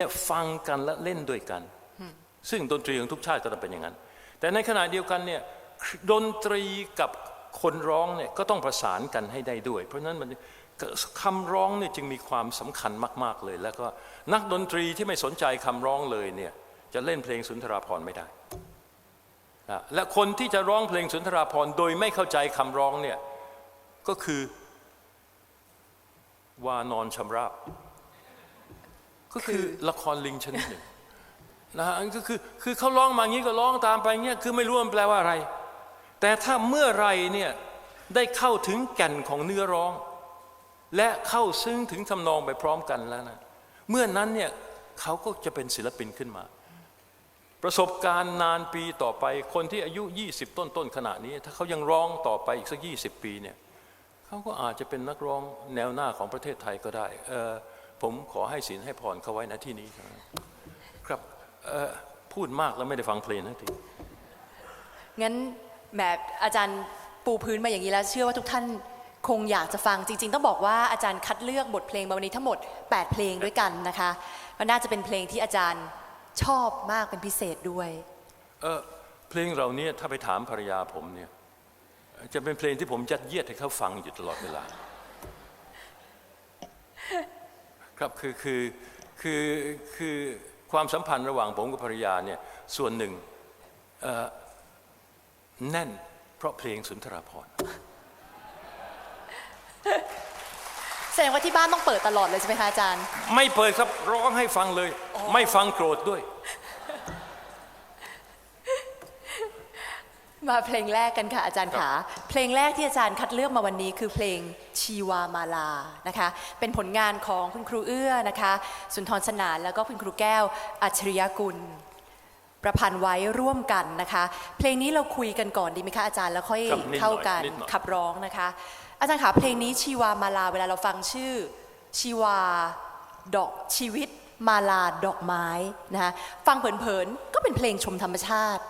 เนี่ยฟังกันและเล่นด้วยกัน ซึ่งดนตรีของทุกชาติก็ต้องเป็นอย่างนั้น แต่ในขณะเดียวกันเนี่ยดนตรีกับคนร้องเนี่ยก็ต้องประสานกันให้ได้ด้วย เพราะฉะนั้นมันคำร้องเนี่ยจึงมีความสำคัญมาก ๆเลย แล้วก็นักดนตรีที่ไม่สนใจคำร้องเลยเนี่ยจะเล่นเพลงสุนทราภรณ์ไม่ได้นะและคนที่จะร้องเพลงสุนทราภรณ์โดยไม่เข้าใจคำร้องเนี่ยก็คือวานอนชำราบ ก็คือละครลิงชนิดหนึ่งนะฮะก็คือคือเขาร้องมางี้ก็ร้องตามไปเงี้ยคือไม่รู้มันแปลว่าอะไร แต่ถ้าเมื่อไรเนี่ยได้เข้าถึงแก่นของเนื้อร้อง และเข้าซึ้งถึงทำนองไปพร้อมกันแล้วนะเมื่อนั้นเนี่ยเขาก็จะเป็นศิลปินขึ้นมา ประสบการณ์นานปีต่อไปคนที่อายุ 20 ต้นต้นๆขณะนี้ ถ้าเขายังร้องต่อไปอีกสัก 20 ปีเนี่ยเขาก็อาจจะเป็นนักร้องแนวหน้าของประเทศไทยก็ได้เอ่อ ผมขอให้ศีลให้พรเขาไว้นะที่นี้ครับครับเอ่อพูดมากแล้วไม่ได้ฟังเพลงนะทีงั้นแหมอาจารย์ปูพื้นมาอย่างนี้แล้ว เชื่อว่าทุกท่านคงอยากจะฟังจริง ๆ ต้องบอกว่าอาจารย์คัดเลือกบทเพลงมาวันนี้ทั้งหมด 8 เพลงด้วยกันนะคะก็น่าจะเป็นเพลงที่อาจารย์ชอบมากเป็นพิเศษด้วยเอ่อเพลงเราเนี่ยถ้าไปถามภรรยาผมเนี่ยจะเป็นเพลงที่ผมยัดเยียดให้เขาฟังอยู่ตลอดเวลา ครับคือคือคือคือความสัมพันธ์ระหว่างผมกับภรรยาเนี่ยส่วนหนึ่งเอ่อแน่นเพราะเพลงสุนทราภรณ์แสดงว่าที่บ้านต้องเปิดตลอดเลยใช่ไหมคะอาจารย์ ไม่เปิดครับร้องให้ฟังเลย ไม่ฟังโกรธด้วย มาเพลงแรกกันค่ะอาจารย์ขา เพลงแรกที่อาจารย์คัดเลือกมาวันนี้คือเพลง ชีวามาลานะคะ เป็นผลงานของคุณครูเอื้อนะคะ สุนทรสนานแล้วก็คุณครูแก้วอัจฉริยกุล ประพันธ์ไว้ร่วมกันนะคะ เพลงนี้เราคุยกันก่อนดีไหมคะอาจารย์แล้วค่อยครับนิดหน่อยเข้ากันนิดหน่อย ขับร้องนะคะ อาจารย์ขาเพลงนี้ชีวามาลาเวลาเราฟังชื่อ ชีวาดอกชีวิต มาลาดอกไม้นะคะฟังเผินๆก็เป็นเพลงชมธรรมชาติ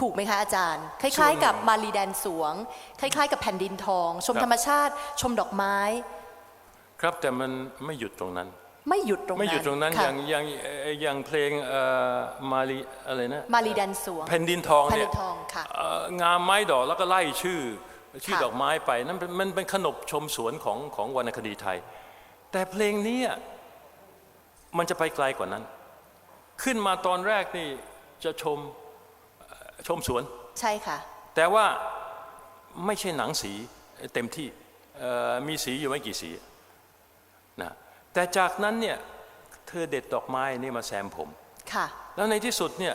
ถูกไหมคะอาจารย์ คล้าย ๆ กับมาลีแดนสวง คล้าย ๆ กับแผ่นดินทอง ชมธรรมชาติ ชมดอกไม้ ครับแต่มันไม่หยุดตรงนั้น ไม่หยุดตรงนั้นไม่หยุดตรงนั้นอค่ะย่างอย่างเอ่ออย่างเพลงเอ่อมาลีอะไรนะมาลีแดนสวงแผ่นดินทองแผ่นเนี่ดิยนทองค่ะเอ่องามไม้ดอกแล้วก็ไล่ชื่อชื่อค่ะดอกไม้ไปนั่นเป็นมันเป็นขนบชมสวนของของวรรณคดีไทย แต่เพลงนี้อะมันจะไปไกลกว่านั้น ขึ้นมาตอนแรกนี่จะชมเอ่อ ชมสวน ใช่ค่ะ แต่ว่าไม่ใช่หนังสีเต็มที่เอ่อมีสีอยู่ไม่กี่สีนะแต่จากนั้นเนี่ยเธอเด็ดดอกไม้นี่มาแซมผมค่ะแล้วในที่สุดเนี่ย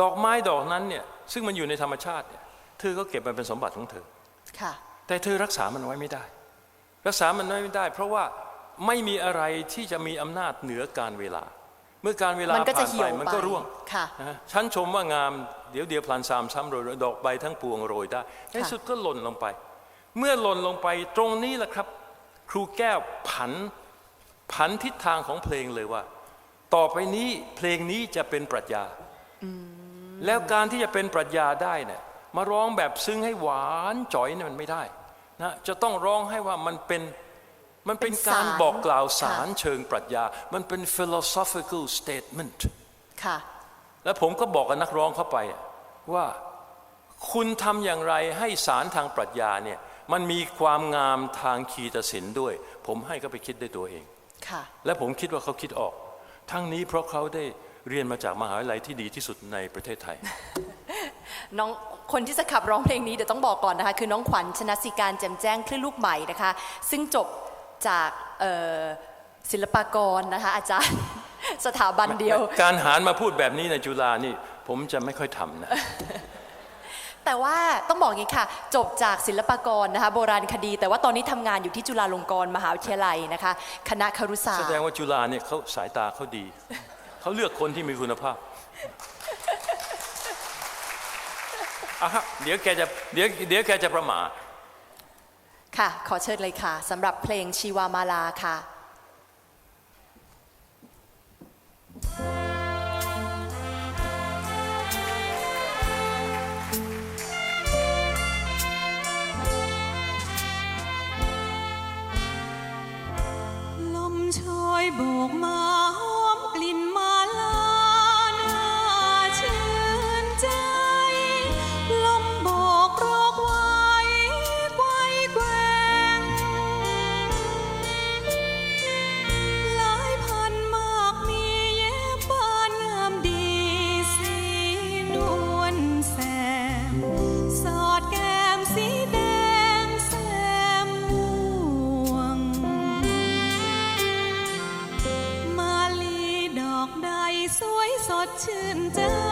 ดอกไม้ดอกนั้นเนี่ยซึ่งมันอยู่ในธรรมชาติเนี่ยเธอก็เก็บมันเป็นสมบัติของเธอค่ะแต่เธอรักษามันไว้ไม่ได้ รักษามันไว้ไม่ได้ เพราะว่าไม่มีอะไรที่จะมีอำนาจเหนือการเวลา เมื่อการเวลามันก็จะผ่านเหี่ไปยวมันก็ไปร่วงค่ะนะฮะฉันชมว่างามเดี๋ยวเดียวพลันสามซ้ำโรยดอกใบทั้งปวงโรยได้ในที่สุดก็หล่นลงไป เมื่อหล่นลงไปตรงนี้แหละครับ ครูแก้วผันผันทิศทางของเพลงเลยว่า ต่อไปนี้เพลงนี้จะเป็นปรัชญาแล้วการที่จะเป็นปรัชญาได้เนี่ยมาร้องแบบซึ้งให้หวานจ่อยเนี่ยมันไม่ได้นะจะต้องร้องให้ว่ามันเป็น มันเป็นเป็นการสารบอกกล่าวสารค่ะเชิงปรัชญา มันเป็น philosophical statement ค่ะ แล้วผมก็บอกกับนักร้องเข้าไปว่าคุณทำอย่างไรให้สารทางปรัชญาเนี่ยมันมีความงามทางคีตศิลป์ด้วย ผมให้เขาไปคิดด้วยตัวเองค่ะ และผมคิดว่าเขาคิดออก ทั้งนี้เพราะเขาได้เรียนมาจากมหาวิทยาลัยที่ดีที่สุดในประเทศไทย น้องคนที่จะขับร้องเพลงนี้เดี๋ยวต้องบอกก่อนนะคะ คือน้องขวัญชนะสิการแจ่มแจ้งคลื่นลูกใหม่นะคะ ซึ่งจบ จากเอ่อศิลปากรนะคะอาจารย์สถาบันเดียว การหารมาพูดแบบนี้ในจุฬานี่ผมจะไม่ค่อยทำนะแต่ว่าต้องบอกอย่างนี้ค่ะ จบจากศิลปากรนะคะโบราณคดี แต่ว่าตอนนี้ทำงานอยู่ที่จุฬาลงกรณ์มหาวิทยาลัยนะคะ คณะครุศาสแสตร์ดงว่าจุฬาเนี่ยเขาสายตาเขาดี เขาเลือกคนที่มีคุณภาพอะฮะเดี๋ยวแกจะเดี๋ยวเดี๋ยวแกจะประหมา ค่ะ ขอเชิญเลยค่ะสำหรับเพลงชีวามาลาค่ะ วย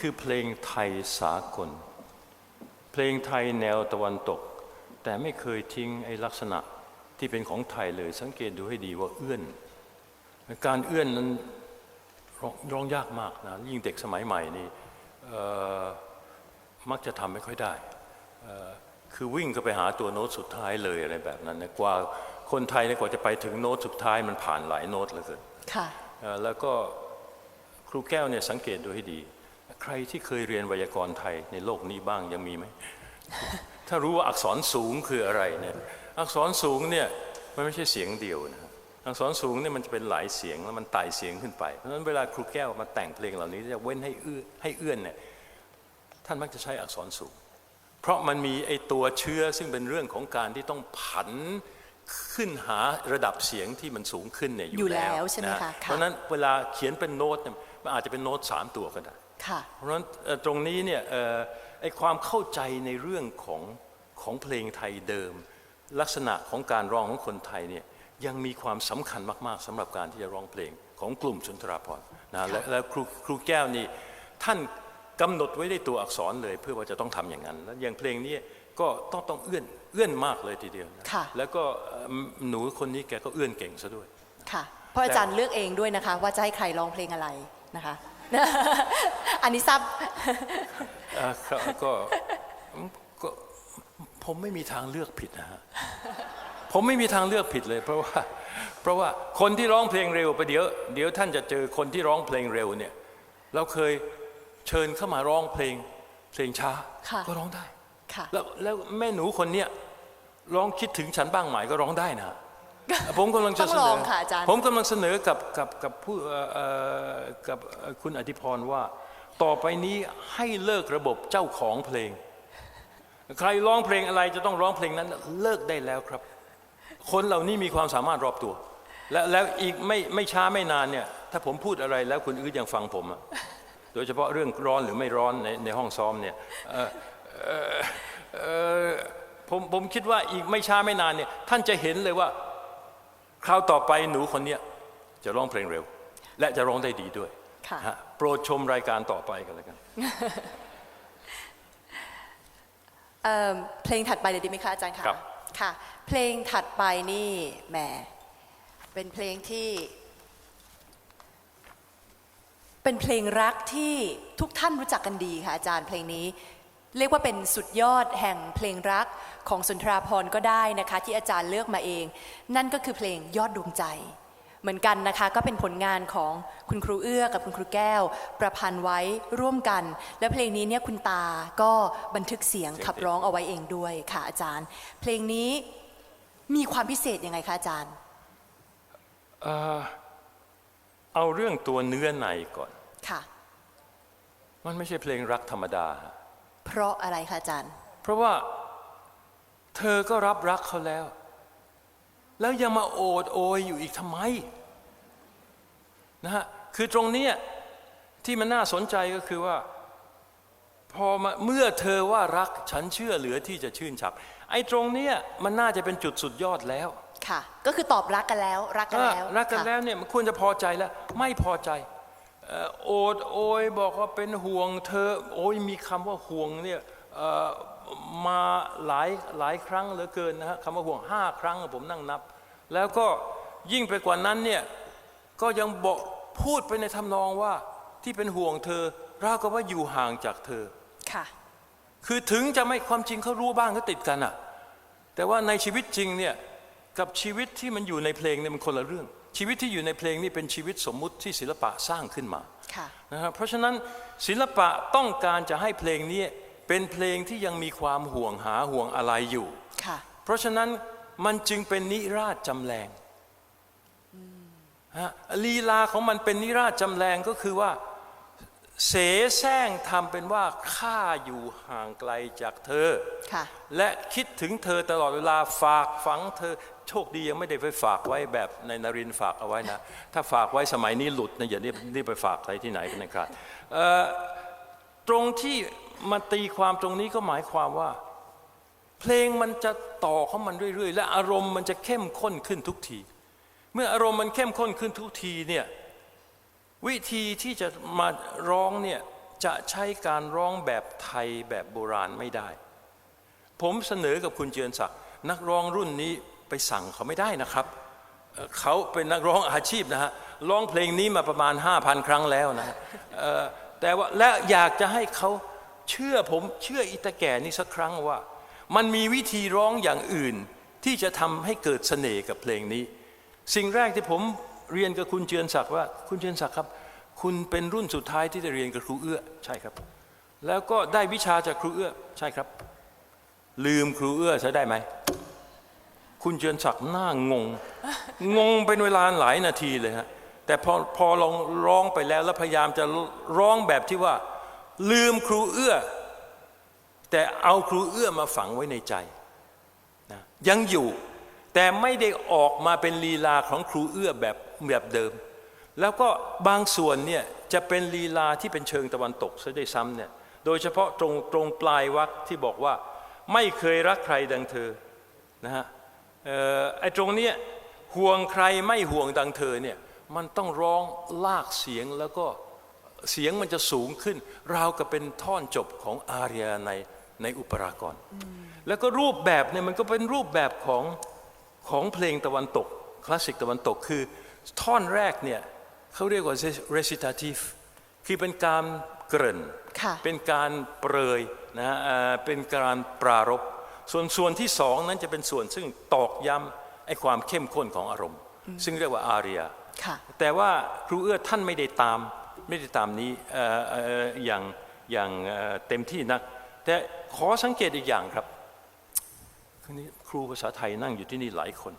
คือเพลงไทยสากล เพลงไทยแนวตะวันตก แต่ไม่เคยทิ้งไอ้ลักษณะที่เป็นของไทยเลย สังเกตดูให้ดีว่าเอื้อน การเอื้อนนั้นร้องร้องยากมากนะยิ่งเด็กสมัยใหม่นี่เอ่อมักจะทำไม่ค่อยได้เอ่อคือวิ่งก็ไปหาตัวโน้ตสุดท้ายเลยอะไรแบบนั้นนะกว่าคนไทยเนี่ยกว่าจะไปถึงโน้ตสุดท้ายมันผ่านหลายโน้ตเหลือเกินค่ะเอ่อแล้วก็ครูแก้วเนี่ยสังเกตดูให้ดี ใครที่เคยเรียนไวยากรณ์ไทยในโลกนี้บ้างยังมีไหม ถ้ารู้ว่าอักษรสูงคืออะไรเนี่ย อักษรสูงเนี่ยมันไม่ใช่เสียงเดียวนะอักษรสูงเนี่ยมันจะเป็นหลายเสียงแล้วมันไต่เสียงขึ้นไป เพราะฉะนั้นเวลาครูแก้วมาแต่งเพลงเหล่านี้จะเว้นให้เอื้อให้เอื้อนเนี่ย ท่านมักจะใช้อักษรสูง เพราะมันมีไอตัวเชื้อซึ่งเป็นเรื่องของการที่ต้องผันขึ้นหาระดับเสียงที่มันสูงขึ้นเนี่ยอยู่อยู่แล้วใช่ไหมนคะค่ะเพราะฉะนั้นเวลาเขียนเป็นโน้ตเนี่ยมันอาจจะเป็นโน้ตสามตัวก็ได้ค่ะ เพราะฉะนั้นเอ่อตรงนี้เนี่ยเอ่อไอความเข้าใจในเรื่องของของเพลงไทยเดิม ลักษณะของการร้องของคนไทยเนี่ยยังมีความสำคัญมากๆสำหรับการที่จะร้องเพลงของกลุ่มสุนทราภรณ์นะและและครูครูแก้วนี่ท่านกำหนดไว้ในตัวอักษรเลยเพื่อว่าจะต้องทำอย่างนั้นแล้วอย่างเพลงนี้ก็ต้องต้องเอื้อนเอื้อนมากเลยทีเดียวนะค่ะแล้วก็เอ่อหนูคนนี้แกก็เอื้อนเก่งซะด้วยค่ะเพราะอาจารย์เลือกเองด้วยนะคะ ว่าจะให้ใครร้องเพลงอะไรนะคะ อันนี้ทราบอ่าครับก็ก็ผมไม่มีทางเลือกผิดนะฮะผมไม่มีทางเลือกผิดเลย เพราะว่าเพราะว่าคนที่ร้องเพลงเร็วไปเดี๋ยวเดี๋ยวท่านจะเจอคนที่ร้องเพลงเร็วเนี่ย เราเคยเชิญเข้ามาร้องเพลงเพลงช้าค่ะก็ร้องได้ค่ะ แล้วแล้วแม่หนูคนเนี้ยร้องคิดถึงฉันบ้างไหมก็ร้องได้นะ ผมกำลังจะต้องเสลนอองค่ะอาจารย์ผมกำลังเสนอกับกับกับผู้เอ่อเอ่อกับเอ่อคุณอธิพรว่า ต่อไปนี้ให้เลิกระบบเจ้าของเพลง ใครร้องเพลงอะไรจะต้องร้องเพลงนั้นเลิกได้แล้วครับ คนเหล่านี้มีความสามารถรอบตัว และแล้วอีกไม่ไม่ช้าไม่นานเนี่ย ถ้าผมพูดอะไรแล้วคุณอื้อยังฟังผมอะโดยเฉพาะเรื่องร้อนหรือไม่ร้อนในในห้องซ้อมเนี่ยเอ่อเอ่อเอ่อผมผมคิดว่าอีกไม่ช้าไม่นานเนี่ยท่านจะเห็นเลยว่า คราวต่อไปหนูคนเนี้ยจะร้องเพลงเร็ว และจะร้องได้ดีด้วยค่ะฮะโปรดชมรายการต่อไปกันแล้วกันเอิ่มเพลงถัดไปเลยดีไหมคะอาจารย์คะครับค่ะ เพลงถัดไปนี่แหมเป็นเพลงที่ เป็นเพลงรักที่ทุกท่านรู้จักกันดีค่ะอาจารย์เพลงนี้ เรียกว่าเป็นสุดยอดแห่งเพลงรัก ของสุนทราพรณ์ก็ได้นะคะที่อาจารย์เลือกมาเอง นั่นก็คือเพลงยอดดวงใจ เหมือนกันนะคะก็เป็นผลงานของคุณครูเอื้อกับคุณครูแก้ว ประพันธ์ไว้ร่วมกัน และเพลงนี้เนี่ยคุณตาก็บันทึกเสียงขับร้องเอาไว้เองด้วยค่ะอาจารย์ เพลงนี้มีความพิเศษยังไงคะอาจารย์เอ่อเอาเรื่องตัวเนื้อในก่อนค่ะ มันไม่ใช่เพลงรักธรรมดา เพราะอะไรคะอาจารย์ เพราะว่า เธอก็รับรักเขาแล้ว แล้วยังมาโอดโอยอยู่อีกทำไมนะฮะคือตรงเนี้ยที่มันน่าสนใจก็คือว่า พอมาเมื่อเธอว่ารักฉันเชื่อเหลือที่จะชื่นฉับ ไอ้ตรงเนี้ยมันน่าจะเป็นจุดสุดยอดแล้วค่ะ ก็คือตอบรักกันแล้วรักกันแล้วอะรักกันค่ะแล้วเนี่ยมันควรจะพอใจแล้ว ไม่พอใจเอ่อโอดโอยบอกว่าเป็นห่วงเธอโอ้ยมีคำว่าห่วงเนี่ยเอ่อ มาหลายหลายครั้งเหลือเกินนะฮะคำว่าห่วงห้าครั้งผมนั่งนับ แล้วก็ยิ่งไปกว่านั้นเนี่ยก็ยังบอกพูดไปในทำนองว่าที่เป็นห่วงเธอราวกับว่าอยู่ห่างจากเธอค่ะคือถึงจะไม่ความจริงเขารู้บ้างก็ติดกันอะแต่ว่าในชีวิตจริงเนี่ยกับชีวิตที่มันอยู่ในเพลงเนี่ยมันคนละเรื่อง ชีวิตที่อยู่ในเพลงนี่เป็นชีวิตสมมุติที่ศิลปะสร้างขึ้นมาค่ะนะครับเพราะฉะนั้นศิลปะต้องการจะให้เพลงนี้ เป็นเพลงที่ยังมีความห่วงหาห่วงอะไรอยู่ ค่ะ เพราะฉะนั้นมันจึงเป็นนิราชจำแรงฮะลีลาของมันเป็นนิราชจำแรงก็คือว่า เสแสร้งทำเป็นว่าข้าอยู่ห่างไกลจากเธอ ค่ะ และคิดถึงเธอตลอดเวลาฝากฝังเธอ โชคดียังไม่ได้ไปฝากไว้แบบในนรินทร์ฝากเอาไว้นะ ถ้าฝากไว้สมัยนี้หลุดนะอย่ารีบรีบไปฝากใครที่ไหนเป็นนะครับเอ่อตรงที่ มาตีความตรงนี้ก็หมายความว่า เพลงมันจะต่อของมันเรื่อยๆ และอารมณ์มันจะเข้มข้นขึ้นทุกที เมื่ออารมณ์มันเข้มข้นขึ้นทุกทีเนี่ยวิธีที่จะมาร้องเนี่ยจะใช้การร้องแบบไทยแบบโบราณไม่ได้ ผมเสนอกับคุณเจือนศักดิ์นักร้องรุ่นนี้ไปสั่งเขาไม่ได้นะครับ เขาเป็นนักร้องอาชีพนะฮะร้องเพลงนี้มาประมาณ 5,000 ครั้งแล้วนะแต่ว่าและอยากจะให้เขา เชื่อผมเชื่ออิตาแก่นี่สักครั้งว่า มันมีวิธีร้องอย่างอื่นที่จะทำให้เกิดเสน่ห์กับเพลงนี้ สิ่งแรกที่ผมเรียนกับคุณเจือนศักดิ์ว่า คุณเจือนศักดิ์ครับ คุณเป็นรุ่นสุดท้ายที่ได้เรียนกับครูเอื้อใช่ครับ แล้วก็ได้วิชาจากครูเอื้อใช่ครับ ลืมครูเอื้อใช้ได้ไหมคุณเจือนศักดิ์หน้างง งงเป็นเวลาหลายนาทีเลยฮะแต่พอพอลองร้องไปแล้วแล้วพยายามจะร้องแบบที่ว่า ลืมครูเอื้อ แต่เอาครูเอื้อมาฝังไว้ในใจนะยังอยู่แต่ไม่ได้ออกมาเป็นลีลาของครูเอื้อแบบแบบเดิม แล้วก็บางส่วนเนี่ยจะเป็นลีลาที่เป็นเชิงตะวันตกซะด้วยซ้ำเนี่ยโดยเฉพาะตรงตรงปลายวรรคที่บอกว่าไม่เคยรักใครดังเธอนะฮะไอ้ตรงเนี้ยห่วงใครไม่ห่วงดังเธอเนี่ยมันต้องร้องลากเสียงแล้วก็ เสียงมันจะสูงขึ้น ราวกับเป็นท่อนจบของอาเรียในในอุปรากร แล้วก็รูปแบบเนี่ยมันก็เป็นรูปแบบของของเพลงตะวันตก คลาสสิกตะวันตกคือท่อนแรกเนี่ยเขาเรียกว่า recitative คือเป็นการเกริ่นค่ะเป็นการเปรยนะฮะเอ่อเป็นการปรารบส่วนส่วนที่สองนั้นจะเป็นส่วนซึ่งตอกย้ำไอ้ความเข้มข้นของอารมณ์ ซึ่งเรียกว่าอาเรียค่ะแต่ว่าครูเอื้อท่านไม่ได้ตาม ไม่ได้ตามนี้อย่างอย่างเต็มที่นัก แต่ขอสังเกตอีกอย่างครับครูภาษาไทยนั่งอยู่ที่นี่หลายคน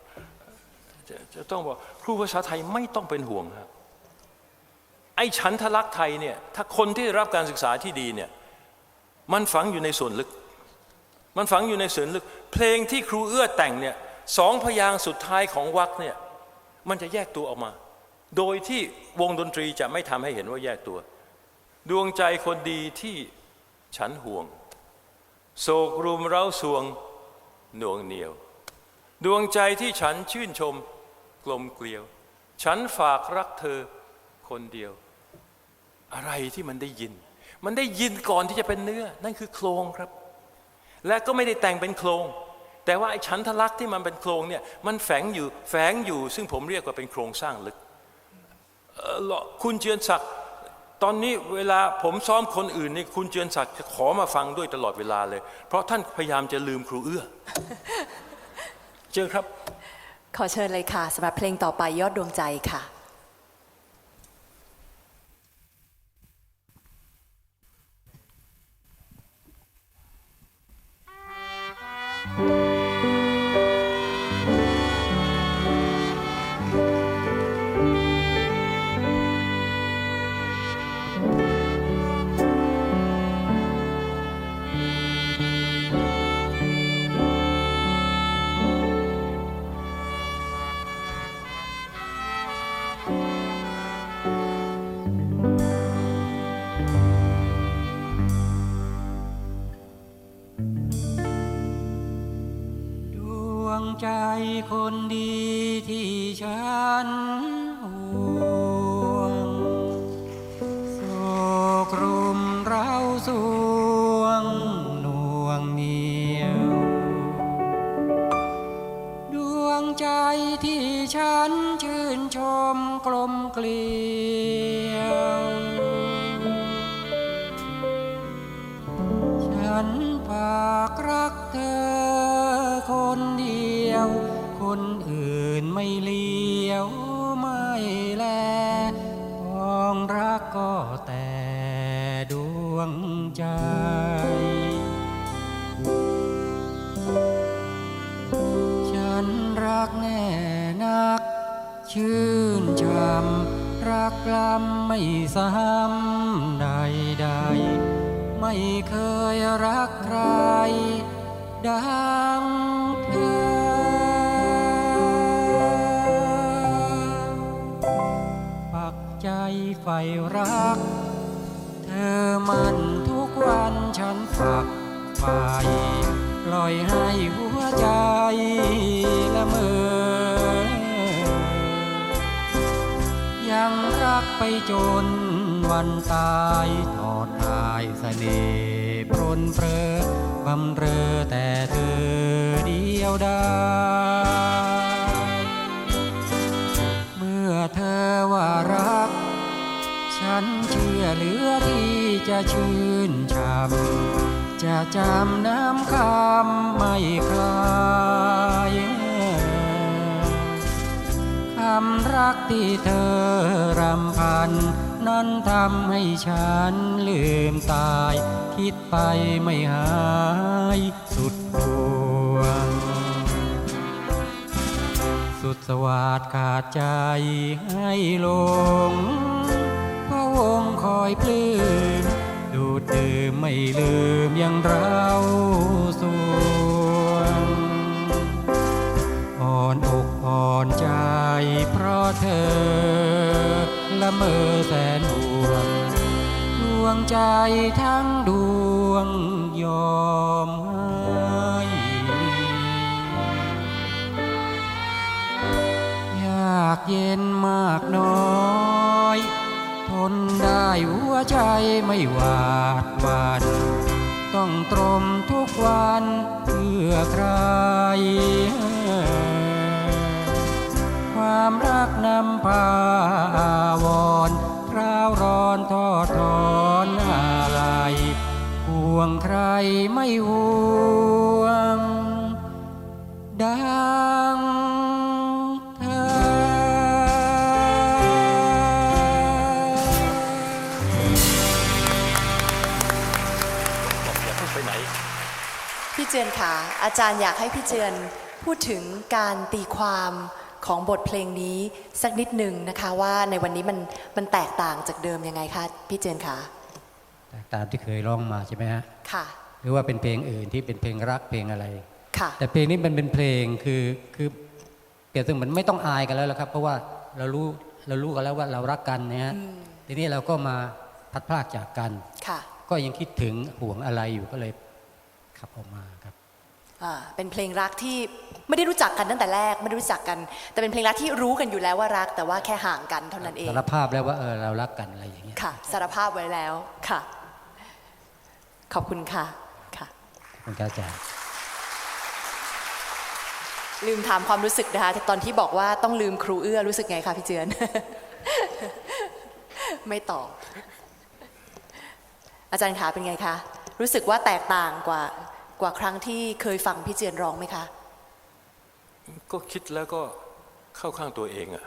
จะจะต้องบอกครูภาษาไทยไม่ต้องเป็นห่วงครับไอ้ฉันทลักษ์ไทยเนี่ยถ้าคนที่รับการศึกษาที่ดีเนี่ยมันฝังอยู่ในส่วนลึก มันฝังอยู่ในส่วนลึก เพลงที่ครูเอื้อแต่งเนี่ยสองพยางสุดท้ายของวรรคเนี่ยมันจะแยกตัวออกมา โดยที่วงดนตรีจะไม่ทำให้เห็นว่าแยกตัว ดวงใจคนดีที่ฉันห่วง โศกรุมเร้าสวงหน่วงเหนียว ดวงใจที่ฉันชื่นชม กลมเกลียว ฉันฝากรักเธอคนเดียว อะไรที่มันได้ยิน มันได้ยินก่อนที่จะเป็นเนื้อ นั่นคือโครงครับ และก็ไม่ได้แต่งเป็นโครง แต่ว่าไอ้ฉันทะลักที่มันเป็นโครงเนี่ยมันแฝงอยู่แฝงอยู่ซึ่งผมเรียกว่าเป็นโครงสร้างลึก คุณเจือนศักดิ์ตอนนี้เวลาผมซ้อมคนอื่นนี่คุณเจือนศักดิ์จะขอมาฟังด้วยตลอดเวลาเลย เพราะท่านพยายามจะลืมครูเอื้อ เจอครับ ขอเชิญเลยค่ะสำหรับเพลงต่อไปยอดดวงใจค่ะ ฉัน ล้ำไม่ซ้ำใดใดไม่เคยรักใคร ดังเธอปักใจใฝ่รัก เธอมันทุกวันฉันฝักใฝ่ปล่อยให้หัวใจละเมอ ยังรักไปจนวันตายทอดหายเสน่ห์ปรนเปรอบำเรอแต่เธอเดียวได้เมื่อเธอว่ารัก ฉันเชื่อเหลือที่จะชื่นชำจะจำน้ำคำไม่คลายำรักที่เธอรำพัน นั้นทำให้ฉันลืมตาย คิดไปไม่หายสุดห่วง สุดสวัสดขาดใจให้ลงพระวงคอยปลื้มดูดดื่มไม่ลืมยังเรา อ่อนใจเพราะเธอ ละเมอแสนห่วงดวงใจทั้งดวงยอมให้ยากเย็นมากน้อย ทนได้หัวใจไม่หวาดหวันต้องตรมทุกวันเพื่อใครำพาอาวรณ์ร้าวร้อนทอดถอนอะไรห่วงใครไม่ห่วง ดังเธอพี่เจือนค่ะอาจารย์อยากให้พี่เจือนพูดถึงการตีความ ของบทเพลงนี้สักนิดหนึ่งนะคะว่าในวันนี้มันมันแตกต่างจากเดิมยังไงคะพี่เจนคะแตกตามที่เคยร้องมาใช่ไหมฮะค่ะ หรือว่าเป็นเพลงอื่นที่เป็นเพลงรักเพลงอะไรค่ะแต่เพลงนี้มันเป็นเพลงคือคือเปรียบเสมือนไม่ต้องอายกันแล้วละครับ เพราะว่าเรารู้เรารู้กันแล้วว่าเรารักกันนะฮะทีนี้เราก็มาพัดพรากจากกันค่ะก็ยังคิดถึงห่วงอะไรอยู่ก็เลยขับออกมาครับอ่า เป็นเพลงรักที่ไม่ได้รู้จักกันตั้งแต่แรกไม่ได้รู้จักกัน แต่เป็นเพลงรักที่รู้กันอยู่แล้วว่ารัก แต่ว่าแค่ห่างกันเท่านั้นเองสารภาพแล้วว่าเออเรารักกันอะไรอย่างเงี้ยค่ะ สารภาพไว้แล้วค่ะ ขอบคุณค่ะค่ะขอบคุณครับอาจารย์ลืมถามความรู้สึกนะคะตอนที่บอกว่าต้องลืมครูเอื้อรู้สึกไงคะพี่เจือน ไม่ตอบอาจารย์ขาเป็นไงคะรู้สึกว่าแตกต่างกว่า กว่าครั้งที่เคยฟังพี่เจือนร้องไหมคะ ก็คิดแล้วก็เข้าข้างตัวเองอะ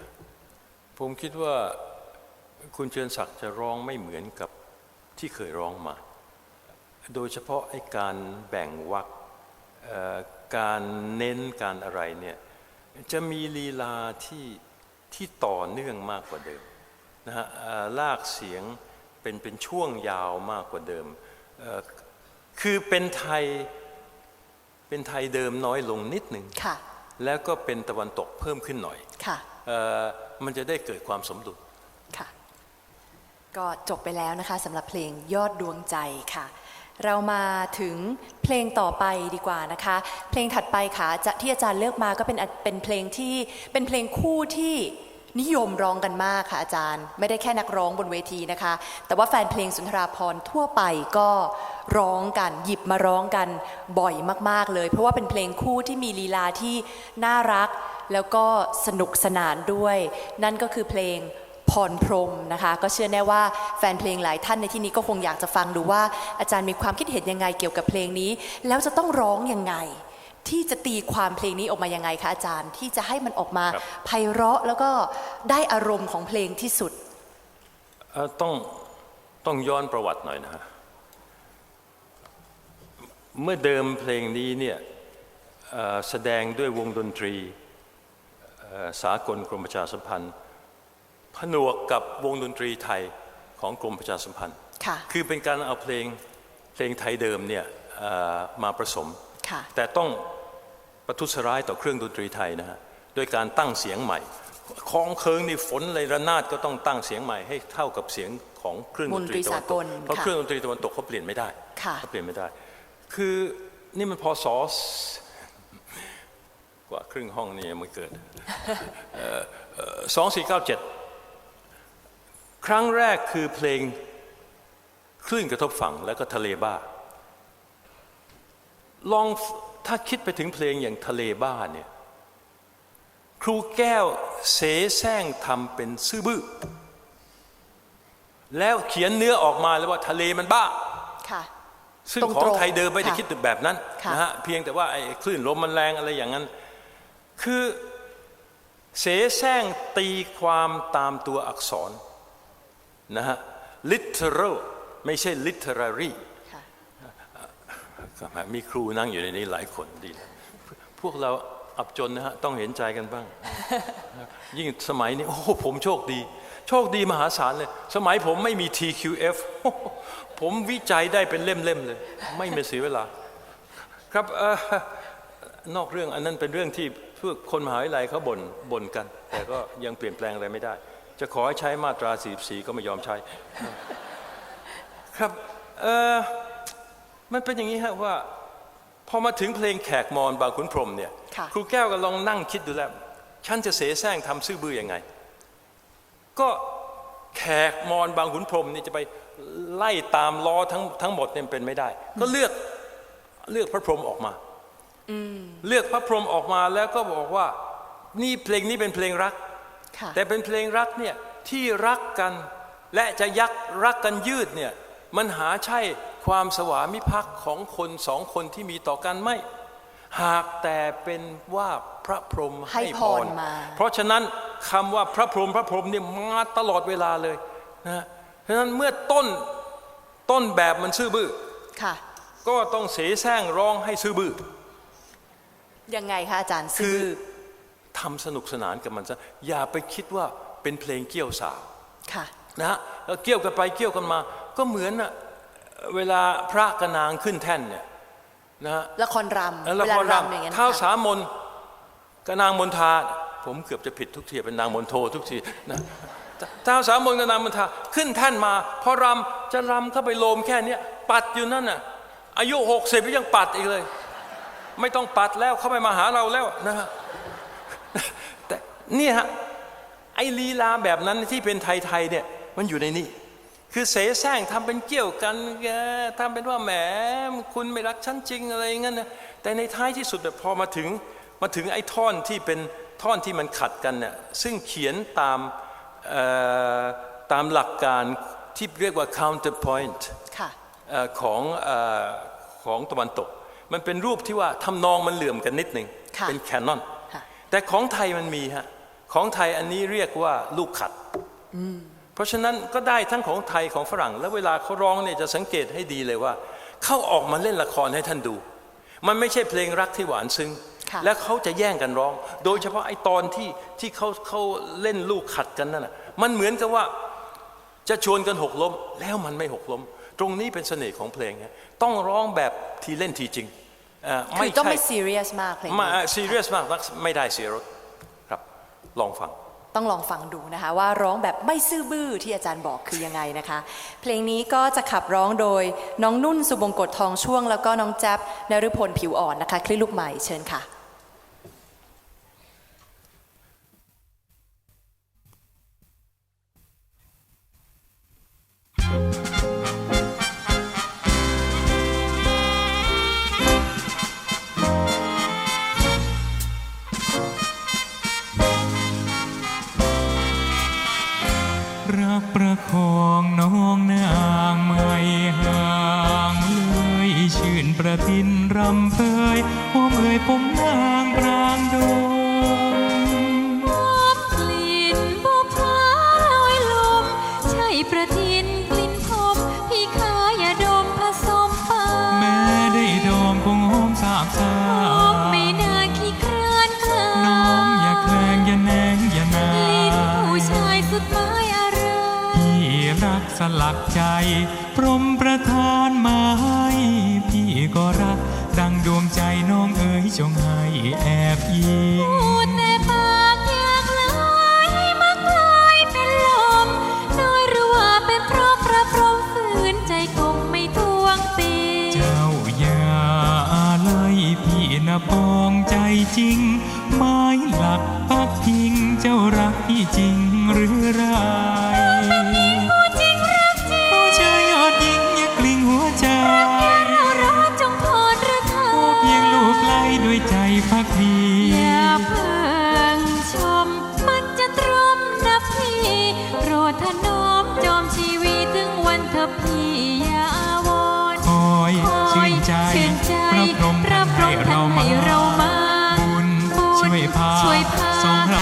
ผมคิดว่าคุณเชิญศักดิ์จะร้องไม่เหมือนกับที่เคยร้องมา โดยเฉพาะไอ้การแบ่งวรรคการเน้นการอะไรเนี่ยจะมีลีลาที่ที่ต่อเนื่องมากกว่าเดิมนะฮะลากเสียงเป็นเป็นช่วงยาวมากกว่าเดิม คือเป็นไทย เป็นไทยเดิมน้อยลงนิดหนึ่งค่ะแล้วก็เป็นตะวันตกเพิ่มขึ้นหน่อยค่ะเออมันจะได้เกิดความสมดุลค่ะก็จบไปแล้วนะคะสำหรับเพลงยอดดวงใจค่ะ เรามาถึงเพลงต่อไปดีกว่านะคะ เพลงถัดไปค่ะจะที่อาจารย์เลือกมาก็เป็นเป็นเพลงที่เป็นเพลงคู่ที่ นิยมร้องกันมากค่ะอาจารย์ ไม่ได้แค่นักร้องบนเวทีนะคะ แต่ว่าแฟนเพลงสุนทราพรทั่วไปก็ร้องกัน หยิบมาร้องกันบ่อยมาก ๆ เลย เพราะว่าเป็นเพลงคู่ที่มีลีลาที่น่ารัก แล้วก็สนุกสนานด้วย นั่นก็คือเพลงพรพรมนะคะ ก็เชื่อแน่ว่าแฟนเพลงหลายท่านในที่นี้ก็คงอยากจะฟังดูว่าอาจารย์มีความคิดเห็นยังไงเกี่ยวกับเพลงนี้ แล้วจะต้องร้องยังไง ที่จะตีความเพลงนี้ออกมายังไงคะอาจารย์ ที่จะให้มันออกมาครับไพเราะแล้วก็ได้อารมณ์ของเพลงที่สุดเอ่อต้องต้องย้อนประวัติหน่อยนะฮะเมื่อเดิมเพลงนี้เนี่ยเอ่อแสดงด้วยวงดนตรีเอ่อสากลกรมประชาสัมพันธ์ผนวกกับวงดนตรีไทยของกรมประชาสัมพันธ์ค่ะคือเป็นการเอาเพลงเพลงไทยเดิมเนี่ยเอ่อมาผสมค่ะแต่ต้อง ประทุษร้ายต่อเครื่องดนตรีไทยนะฮะโดยการตั้งเสียงใหม่คลองเคิงนี่ฝนเลยระนาดก็ต้องตั้งเสียงใหม่ให้เท่ากับเสียงของเครื่องดนตรีตะวันตกมนตรีสากลเพราะค่ะเครื่องดนตรีตะวันตกเขาเปลี่ยนไม่ได้ค่ะเขาเปลี่ยนไม่ได้ คือนี่มันพศกว่าครึ่งห้องนี่ยังไม่เกิดสองสี่เก้าเจ็ดครั้งแรกคือเพลงคลื่นกระทบฝั่งแล้วก็ทะเลบ้าลอง ถ้าคิดไปถึงเพลงอย่างทะเลบ้าเนี่ยครูแก้วเสแสร้งทำเป็นซื่อบื้อแล้วเขียนเนื้อออกมาแล้วว่าทะเลมันบ้าค่ะซึ่งตรงๆของไทยเดิมไม่ได้ค่ะคิดแบบนั้นค่ะนะฮะเพียงแต่ว่าไอ้คลื่นลมมันแรงอะไรอย่างนั้น คือเสแสร้งตีความตามตัวอักษรนะฮะ literal ไม่ใช่ literary ค่ะครับ มีครูนั่งอยู่ในนี้หลายคนดีแล้วพวกเราอับจนนะฮะต้องเห็นใจกันบ้าง ยิ่งสมัยนี้ โอ้ผมโชคดี โชคดีมหาศาลเลย สมัยผมไม่มี TQF ผมวิจัยได้เป็นเล่มๆเลย ไม่มีเสียเวลา ครับออนอกเรื่องอันนั้นเป็นเรื่องที่พวกคนมหาวิทยาลัยเขาบ่นบ่นกัน แต่ก็ยังเปลี่ยนแปลงอะไรไม่ได้ จะขอให้ใช้มาตรา 44 ก็ไม่ยอมใช้ ครับเออ มันเป็นอย่างนี้ฮะว่าพอมาถึงเพลงแขกมอนบางขุนพรหมเนี่ยค่ะครูแก้วก็ลองนั่งคิดดูแล้ว ฉันจะเสแสร้งทำซื่อบื้อยังไง ก็แขกมอนบางขุนพรหมนี่จะไปไล่ตามล้อทั้งทั้งหมดเนี่ยเป็นไม่ได้ ก็เลือกเลือกพระพรหมออกมาเลือกพระพรหมออกมาแล้วก็บอกว่านี่เพลงนี้เป็นเพลงรักค่ะแต่เป็นเพลงรักเนี่ยที่รักกันและจะยักรักกันยืดเนี่ยมันหาใช่ ความสวามิภักดิ์ของคนสองคนที่มีต่อกันไม่ หากแต่เป็นว่าพระพรหมให้ให้พพรรมา เพราะฉะนั้นคำว่าพระพรหมพระพรหมเนี่ยมาตลอดเวลาเลยนะเพราะฉะนั้นเมื่อต้นต้นแบบมันซื่อบื้อค่ะก็ต้องเสแสร้งร้องให้ซื่อบื้อยังไงคะอาจารย์คืซื่ออทำสนุกสนานกับมันซะอย่าไปคิดว่าเป็นเพลงเกี่ยวสาวค่ะนะฮะแล้วเกี่ยวกันไปเกี่ยวกันมา ก็เหมือนน่ะ เวลาพระกบนางขึ้นแท่นเนี่ยนะฮะละครรำแล้วเวละลาครรรำอย่างเงี้ยำเท้าค่ะสามนกับนางมนทา ผมเกือบจะผิดทุกทีเป็นนางมนโททุกทีนะเท้าสามนกับนางมนทาขึ้นแท่นมาพอรำจะรำเข้าไปโลมแค่เนี้ยปัดอยู่นั่นน่ะอายุหกสิบยังปัดอีกเลย ไม่ต้องปัดแล้วเข้าไปมาหาเราแล้วนะฮะแต่นี่ฮะไอ้ลีลาแบบนั้นที่เป็นไทยๆเนี่ยมันอยู่ในนี่ คือเสแสร้งทำเป็นเกี่ยวกันแกทำเป็นว่าแหมคุณไม่รักฉันจริงอะไรอย่างนั้นนะแต่ในท้ายที่สุดแบบพอมาถึงมาถึงไอ้ท่อนที่เป็นท่อนที่มันขัดกันเนี่ยซึ่งเขียนตามเอ่อตามหลักการที่เรียกว่า counterpoint ค่ะเอ่อของเอ่อของตะวันตก มันเป็นรูปที่ว่าทำนองมันเหลื่อมกันนิดหนึ่งค่ะเป็นแคนนอนค่ะแต่ของไทยมันมีฮะของไทยอันนี้เรียกว่าลูกขัด เพราะฉะนั้นก็ได้ทั้งของไทยของฝรั่ง แล้วเวลาเขาร้องเนี่ยจะสังเกตให้ดีเลยว่า เขาออกมาเล่นละครให้ท่านดู มันไม่ใช่เพลงรักที่หวานซึ้งค่ะและเขาจะแย่งกันร้อง โดยเฉพาะไอ้ตอนที่ที่เขาเขาเล่นลูกขัดกันนั่นนะมันเหมือนกับว่าจะชวนกันหกล้ม แล้วมันไม่หกล้ม ตรงนี้เป็นเสน่ห์ของเพลงฮะต้องร้องแบบทีเล่นทีจริงเอ่อคือต้องใช่ไม่ซีเรียสมากเพลงมานี้ซีเรียสมากนักไม่ได้เสียรถครับลองฟัง ต้องลองฟังดูนะคะ ว่าร้องแบบไม่ซื่อบื้อที่อาจารย์บอกคือยังไงนะคะ เพลงนี้ก็จะขับร้องโดยน้องนุ่นสุบงกฎทองช่วง แล้วก็น้องแจ๊บนฤพลผิวอ่อนนะคะ คลิลูกใหม่เชิญค่ะ พรมประทานมาให้พี่ก็รัก ดังดวงใจน้องเอ๋ยจงให้แอบยิงพูดแต่ปากอยากลายมักลายเป็นลมน้อยหรือว่าเป็นเพราะพระพรหมฝืนใจคงไม่ทวงตีเจ้าอย่าอะไรพี่นะปองใจจริง ไม้หลักปักพิงเจ้ารักพี่จริงหรือไร